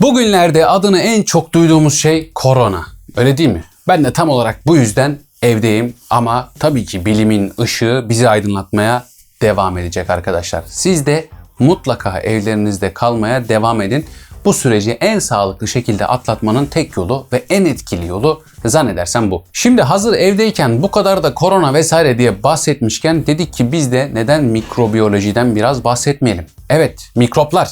Bugünlerde adını en çok duyduğumuz şey korona. Öyle değil mi? Ben de tam olarak bu yüzden evdeyim ama tabii ki bilimin ışığı bizi aydınlatmaya devam edecek arkadaşlar. Siz de mutlaka evlerinizde kalmaya devam edin. Bu süreci en sağlıklı şekilde atlatmanın tek yolu ve en etkili yolu zannedersem bu. Şimdi hazır evdeyken bu kadar da korona vesaire diye bahsetmişken dedik ki biz de neden mikrobiyolojiden biraz bahsetmeyelim. Evet mikroplar,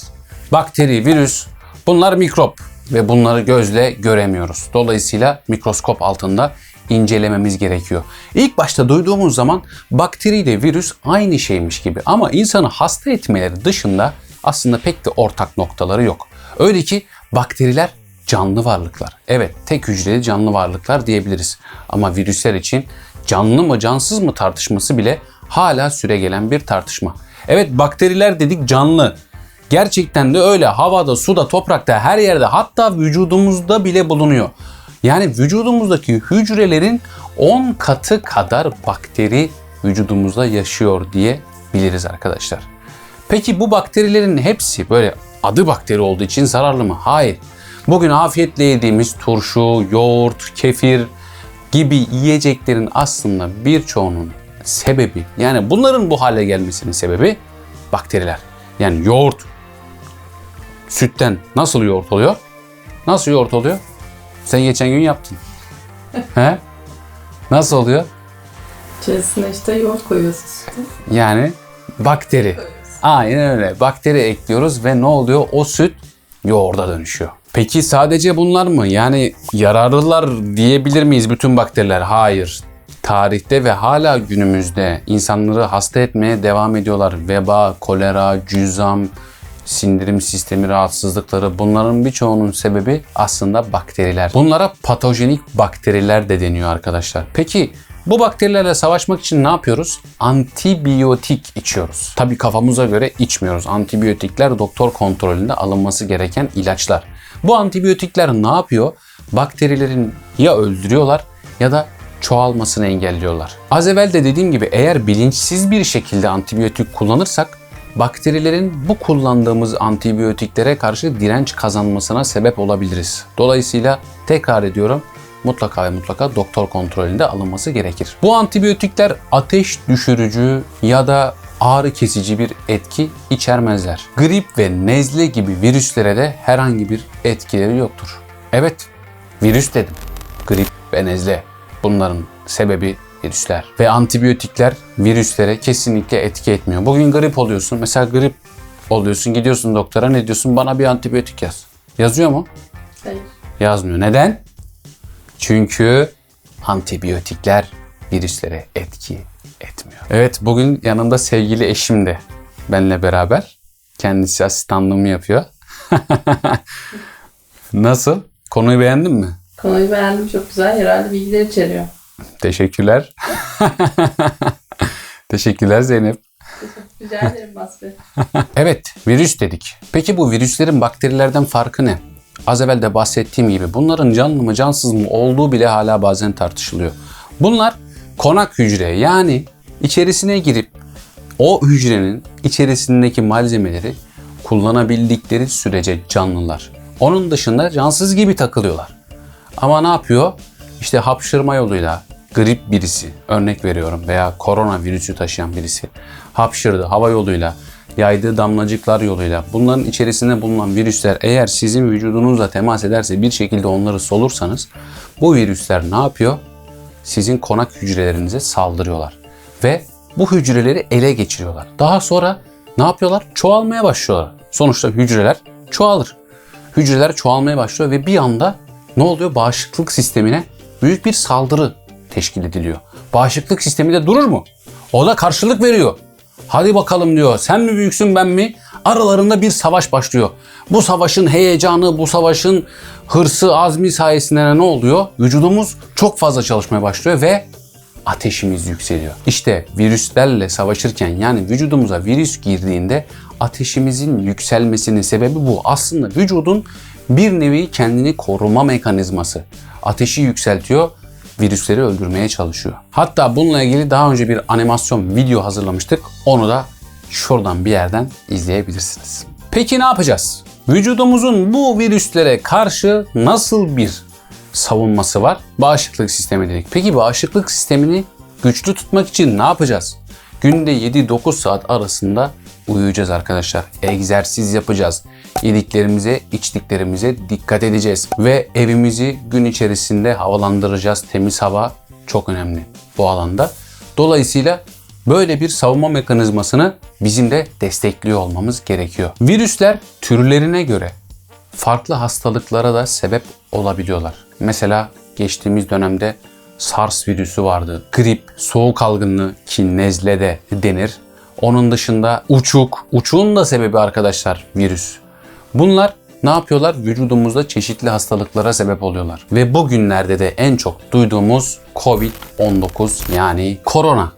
bakteri, virüs bunlar mikrop ve bunları gözle göremiyoruz. Dolayısıyla mikroskop altında incelememiz gerekiyor. İlk başta duyduğumuz zaman bakteriyle virüs aynı şeymiş gibi ama insanı hasta etmeleri dışında aslında pek de ortak noktaları yok. Öyle ki bakteriler canlı varlıklar. Evet tek hücreli canlı varlıklar diyebiliriz. Ama virüsler için canlı mı cansız mı tartışması bile hala süregelen bir tartışma. Evet bakteriler dedik canlı. Gerçekten de öyle havada, suda, toprakta, her yerde hatta vücudumuzda bile bulunuyor. Yani vücudumuzdaki hücrelerin 10 katı kadar bakteri vücudumuzda yaşıyor diye biliriz arkadaşlar. Peki bu bakterilerin hepsi böyle adı bakteri olduğu için zararlı mı? Hayır. Bugün afiyetle yediğimiz turşu, yoğurt, kefir gibi yiyeceklerin aslında birçoğunun sebebi yani bunların bu hale gelmesinin sebebi bakteriler. Yani yoğurt sütten nasıl yoğurt oluyor? Nasıl yoğurt oluyor? Sen geçen gün yaptın. He? Nasıl oluyor? İçerisine işte yoğurt koyuyorsun sütü. Yani bakteri. Aynen öyle. Bakteri ekliyoruz ve ne oluyor? O süt yoğurda dönüşüyor. Peki sadece bunlar mı? Yani yararlılar diyebilir miyiz bütün bakteriler? Hayır. Tarihte ve hala günümüzde insanları hasta etmeye devam ediyorlar. Veba, kolera, cüzam, sindirim sistemi rahatsızlıkları bunların birçoğunun sebebi aslında bakteriler. Bunlara patojenik bakteriler de deniyor arkadaşlar. Peki bu bakterilerle savaşmak için ne yapıyoruz? Antibiyotik içiyoruz. Tabii kafamıza göre içmiyoruz. Antibiyotikler doktor kontrolünde alınması gereken ilaçlar. Bu antibiyotikler ne yapıyor? Bakterilerin ya öldürüyorlar ya da çoğalmasını engelliyorlar. Az evvel de dediğim gibi eğer bilinçsiz bir şekilde antibiyotik kullanırsak bakterilerin bu kullandığımız antibiyotiklere karşı direnç kazanmasına sebep olabiliriz. Dolayısıyla tekrar ediyorum mutlaka ve mutlaka doktor kontrolünde alınması gerekir. Bu antibiyotikler ateş düşürücü ya da ağrı kesici bir etki içermezler. Grip ve nezle gibi virüslere de herhangi bir etkileri yoktur. Evet, virüs dedim. Grip ve nezle bunların sebebi virüsler. Ve antibiyotikler virüslere kesinlikle etki etmiyor. Bugün grip oluyorsun. Mesela grip oluyorsun. Gidiyorsun doktora ne diyorsun? Bana bir antibiyotik yaz. Yazıyor mu? Hayır. Yazmıyor. Neden? Çünkü antibiyotikler virüslere etki etmiyor. Evet bugün yanımda sevgili eşim de benimle beraber. Kendisi asistanlığımı yapıyor. Nasıl? Konuyu beğendin mi? Konuyu beğendim çok güzel. Herhalde bilgiler içeriyor. Teşekkürler. Teşekkürler Zeynep. Rica ederim Basri. Evet, virüs dedik. Peki bu virüslerin bakterilerden farkı ne? Az evvel de bahsettiğim gibi bunların canlı mı cansız mı olduğu bile hala bazen tartışılıyor. Bunlar konak hücre yani içerisine girip o hücrenin içerisindeki malzemeleri kullanabildikleri sürece canlılar. Onun dışında cansız gibi takılıyorlar. Ama ne yapıyor? İşte hapşırma yoluyla grip birisi örnek veriyorum veya korona virüsü taşıyan birisi hapşırdı hava yoluyla yaydığı damlacıklar yoluyla bunların içerisinde bulunan virüsler eğer sizin vücudunuzla temas ederse bir şekilde onları solursanız bu virüsler ne yapıyor? Sizin konak hücrelerinize saldırıyorlar ve bu hücreleri ele geçiriyorlar. Daha sonra ne yapıyorlar? Çoğalmaya başlıyorlar. Sonuçta hücreler çoğalır. Hücreler çoğalmaya başlıyor ve bir anda ne oluyor? Bağışıklık sistemine büyük bir saldırı teşkil ediliyor. Bağışıklık sistemi de durur mu? O da karşılık veriyor. Hadi bakalım diyor. Sen mi büyüksün ben mi? Aralarında bir savaş başlıyor. Bu savaşın heyecanı, bu savaşın hırsı, azmi sayesinde ne oluyor? Vücudumuz çok fazla çalışmaya başlıyor ve ateşimiz yükseliyor. İşte virüslerle savaşırken yani vücudumuza virüs girdiğinde ateşimizin yükselmesinin sebebi bu. Aslında vücudun bir nevi kendini koruma mekanizması. Ateşi yükseltiyor, virüsleri öldürmeye çalışıyor. Hatta bununla ilgili daha önce bir animasyon video hazırlamıştık. Onu da şuradan bir yerden izleyebilirsiniz. Peki ne yapacağız? Vücudumuzun bu virüslere karşı nasıl bir savunması var? Bağışıklık sistemi dedik. Peki bağışıklık sistemini güçlü tutmak için ne yapacağız? Günde 7-9 saat arasında uyuyacağız arkadaşlar. Egzersiz yapacağız. Yediklerimize, içtiklerimize dikkat edeceğiz. Ve evimizi gün içerisinde havalandıracağız. Temiz hava çok önemli bu alanda. Dolayısıyla böyle bir savunma mekanizmasını bizim de destekliyor olmamız gerekiyor. Virüsler türlerine göre farklı hastalıklara da sebep olabiliyorlar. Mesela geçtiğimiz dönemde SARS virüsü vardı. Grip, soğuk algınlığı ki nezle de denir. Onun dışında uçuk, uçuğun da sebebi arkadaşlar virüs. Bunlar ne yapıyorlar? Vücudumuzda çeşitli hastalıklara sebep oluyorlar. Ve bugünlerde de en çok duyduğumuz Covid-19 yani korona.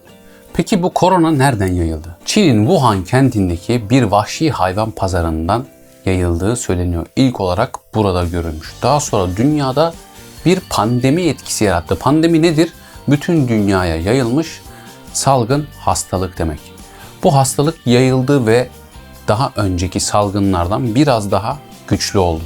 Peki bu korona nereden yayıldı? Çin'in Wuhan kentindeki bir vahşi hayvan pazarından yayıldığı söyleniyor. İlk olarak burada görülmüş. Daha sonra dünyada bir pandemi etkisi yarattı. Pandemi nedir? Bütün dünyaya yayılmış salgın hastalık demek. Bu hastalık yayıldı ve daha önceki salgınlardan biraz daha güçlü oldu.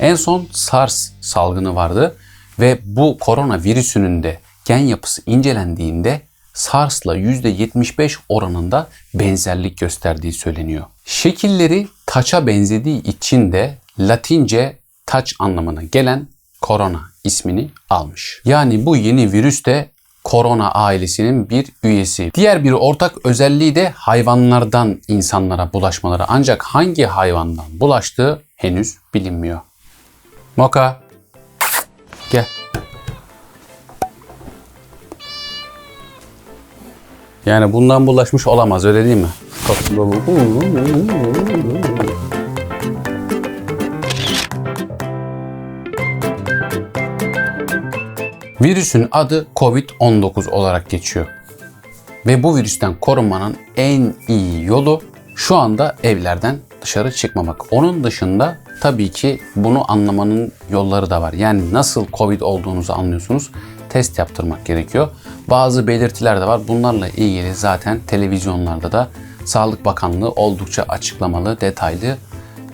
En son SARS salgını vardı ve bu korona virüsünün de gen yapısı incelendiğinde SARS'la %75 oranında benzerlik gösterdiği söyleniyor. Şekilleri taça benzediği için de Latince taç anlamına gelen korona ismini almış. Yani bu yeni virüs de korona ailesinin bir üyesi. Diğer bir ortak özelliği de hayvanlardan insanlara bulaşmaları. Ancak hangi hayvandan bulaştığı henüz bilinmiyor. Moka gel. Yani bundan bulaşmış olamaz öyle değil mi? Virüsün adı Covid-19 olarak geçiyor. Ve bu virüsten korunmanın en iyi yolu şu anda evlerden dışarı çıkmamak. Onun dışında tabii ki bunu anlamanın yolları da var. Yani nasıl Covid olduğunuzu anlıyorsunuz. Test yaptırmak gerekiyor. Bazı belirtiler de var. Bunlarla ilgili zaten televizyonlarda da Sağlık Bakanlığı oldukça açıklamalı, detaylı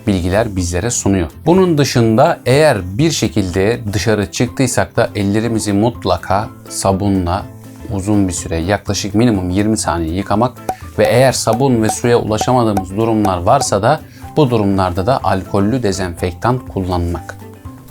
bilgiler bizlere sunuyor. Bunun dışında eğer bir şekilde dışarı çıktıysak da ellerimizi mutlaka sabunla uzun bir süre yaklaşık minimum 20 saniye yıkamak ve eğer sabun ve suya ulaşamadığımız durumlar varsa da bu durumlarda da alkollü dezenfektan kullanmak.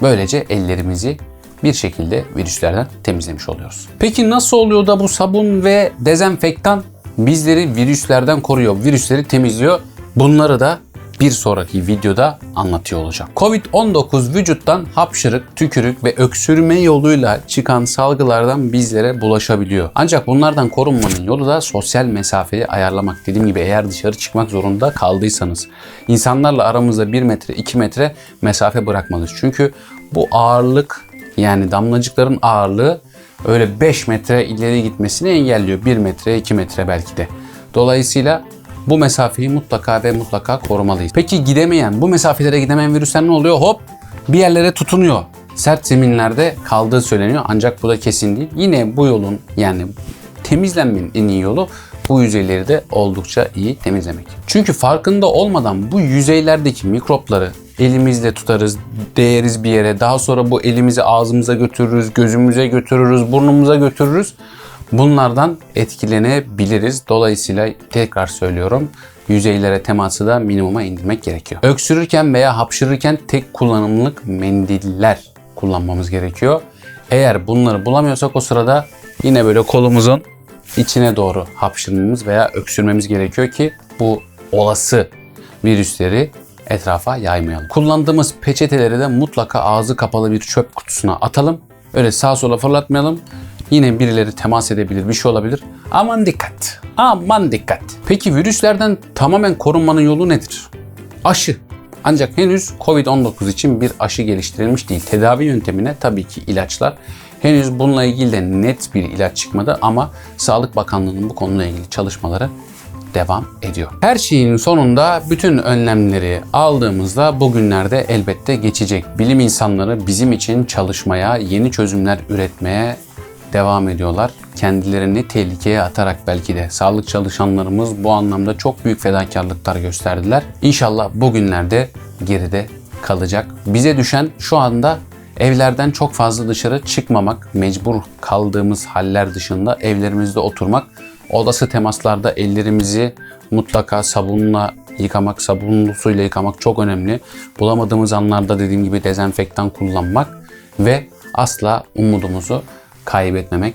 Böylece ellerimizi bir şekilde virüslerden temizlemiş oluyoruz. Peki nasıl oluyor da bu sabun ve dezenfektan bizleri virüslerden koruyor, virüsleri temizliyor? Bunları da bir sonraki videoda anlatıyor olacağım. Covid-19 vücuttan hapşırık, tükürük ve öksürme yoluyla çıkan salgılardan bizlere bulaşabiliyor. Ancak bunlardan korunmanın yolu da sosyal mesafeyi ayarlamak. Dediğim gibi eğer dışarı çıkmak zorunda kaldıysanız insanlarla aramızda 1 metre 2 metre mesafe bırakmalıyız. Çünkü bu ağırlık yani damlacıkların ağırlığı öyle 5 metre ileri gitmesini engelliyor. 1 metre 2 metre belki de. Dolayısıyla bu mesafeyi mutlaka ve mutlaka korumalıyız. Peki gidemeyen, bu mesafelere gidemeyen virüsler ne oluyor? Hop bir yerlere tutunuyor. Sert zeminlerde kaldığı söyleniyor ancak bu da kesin değil. Yine bu yolun yani temizlenmenin en iyi yolu bu yüzeyleri de oldukça iyi temizlemek. Çünkü farkında olmadan bu yüzeylerdeki mikropları elimizle tutarız, değeriz bir yere. Daha sonra bu elimizi ağzımıza götürürüz, gözümüze götürürüz, burnumuza götürürüz. Bunlardan etkilenebiliriz. Dolayısıyla tekrar söylüyorum yüzeylere teması da minimuma indirmek gerekiyor. Öksürürken veya hapşırırken tek kullanımlık mendiller kullanmamız gerekiyor. Eğer bunları bulamıyorsak o sırada yine böyle kolumuzun içine doğru hapşırmamız veya öksürmemiz gerekiyor ki bu olası virüsleri etrafa yaymayalım. Kullandığımız peçeteleri de mutlaka ağzı kapalı bir çöp kutusuna atalım. Öyle sağa sola fırlatmayalım. Yine birileri temas edebilir, bir şey olabilir. Aman dikkat. Aman dikkat. Peki virüslerden tamamen korunmanın yolu nedir? Aşı. Ancak henüz Covid-19 için bir aşı geliştirilmiş değil. Tedavi yöntemine tabii ki ilaçlar. Henüz bununla ilgili de net bir ilaç çıkmadı ama Sağlık Bakanlığı'nın bu konuyla ilgili çalışmaları devam ediyor. Her şeyin sonunda bütün önlemleri aldığımızda bugünlerde elbette geçecek. Bilim insanları bizim için çalışmaya, yeni çözümler üretmeye devam ediyorlar. Kendilerini tehlikeye atarak belki de sağlık çalışanlarımız bu anlamda çok büyük fedakarlıklar gösterdiler. İnşallah bugünlerde geride kalacak. Bize düşen şu anda evlerden çok fazla dışarı çıkmamak, mecbur kaldığımız haller dışında evlerimizde oturmak, olası temaslarda ellerimizi mutlaka sabunla yıkamak, sabunlu suyla yıkamak çok önemli. Bulamadığımız anlarda dediğim gibi dezenfektan kullanmak ve asla umudumuzu kaybetmemek.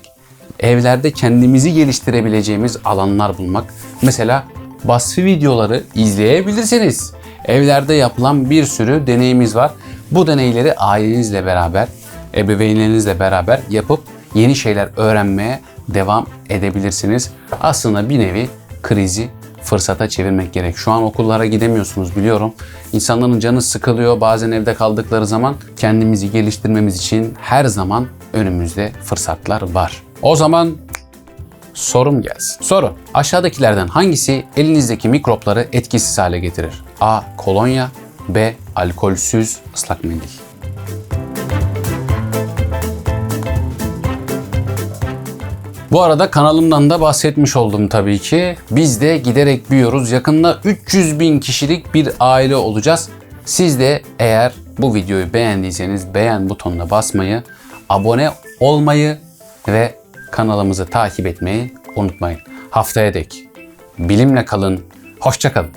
Evlerde kendimizi geliştirebileceğimiz alanlar bulmak. Mesela basfi videoları izleyebilirsiniz. Evlerde yapılan bir sürü deneyimiz var. Bu deneyleri ailenizle beraber, ebeveynlerinizle beraber yapıp yeni şeyler öğrenmeye devam edebilirsiniz. Aslında bir nevi krizi fırsata çevirmek gerek. Şu an okullara gidemiyorsunuz biliyorum. İnsanların canı sıkılıyor. Bazen evde kaldıkları zaman kendimizi geliştirmemiz için her zaman önümüzde fırsatlar var. O zaman sorum gelsin. Soru. Aşağıdakilerden hangisi elinizdeki mikropları etkisiz hale getirir? A. Kolonya B. Alkolsüz ıslak mendil. Bu arada kanalımdan da bahsetmiş oldum tabii ki. Biz de giderek büyüyoruz. Yakında 300 bin kişilik bir aile olacağız. Siz de eğer bu videoyu beğendiyseniz beğen butonuna basmayı, abone olmayı ve kanalımızı takip etmeyi unutmayın. Haftaya dek bilimle kalın, hoşça kalın.